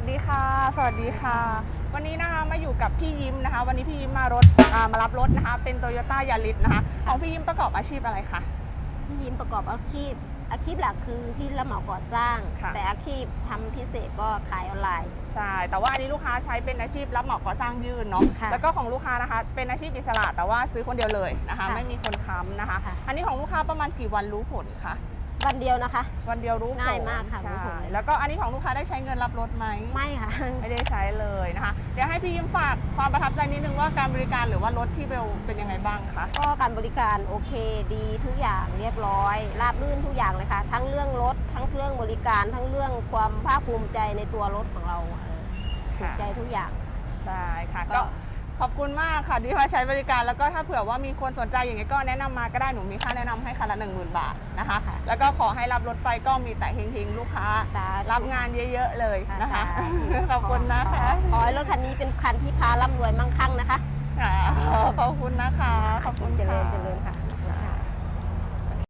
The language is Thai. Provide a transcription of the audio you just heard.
สดีค่ะ สวัสดีค่ะ วันนี้นะคะมาอยู่กับพี่ยิ้มนะคะ วันนี้พี่ยิ้มมารถอ่ามารับรถนะคะ เป็นโตโยต้ายาริสนะคะของพี่ยิ้มประกอบอาชีพอะไรคะ พี่ยิ้มประกอบอาชีพ อาชีพหลักคือพี่รับเหมาก่อสร้าง ค่ะ แต่อาชีพทำพิเศษก็ขายออนไลน์ ใช่แต่ว่าอันนี้ลูกค้าใช้เป็นอาชีพรับเหมาก่อสร้างยื่นเนาะค่ะแล้วก็ของลูกค้านะคะ เป็นอาชีพอิสระแต่ว่าซื้อคนเดียวเลยนะคะ ค่ะไม่มีคนค้ำนะคะ ค่ะ อันนี้ของลูกค้าประมาณกี่วันรู้ผลคะ วันเดียวนะคะ วันเดียวรู้ผลง่ายมากค่ะรู้ใช่ผล แล้วก็อันนี้ของลูกค้าได้ใช้เงินรับรถไหม ไม่ค่ะ ไม่ได้ใช้เลยนะคะ เดี๋ยวให้พี่ยิ้มฝากความประทับใจนิดนึงว่าการบริการหรือว่ารถที่เบลเป็นยังไงบ้างคะ ก็การบริการโอเคดีทุกอย่างเรียบร้อย ราบรื่นทุกอย่างเลยค่ะ ทั้งเรื่องรถ ทั้งเรื่องบริการ ทั้งเรื่องความภาคภูมิใจในตัวรถของเราเออถูกใจทุกอย่าง ได้ค่ะ ก็ ก็ ขอบคุณมากค่ะที่มาใช้บริการแล้วก็ถ้าเผื่อว่ามีคนสนใจอย่างนี้ก็แนะนำมาก็ได้หนูมีค่าแนะนำให้คันละ 1 0,000 บาทนะคะ ค่ะแล้วก็ขอให้รับรถไปก็มีแต่เฮงๆลูกค้า สาธุรับงานเยอะๆเลยนะคะค่ะขอบคุณนะคะ ขอให้รถคันนี้เป็นคันที่พาร่ำรวยมั่งคั่งนะคะค่ะขอบคุณนะคะ ขอบคุณเจริญค่ะเจริญค่ะ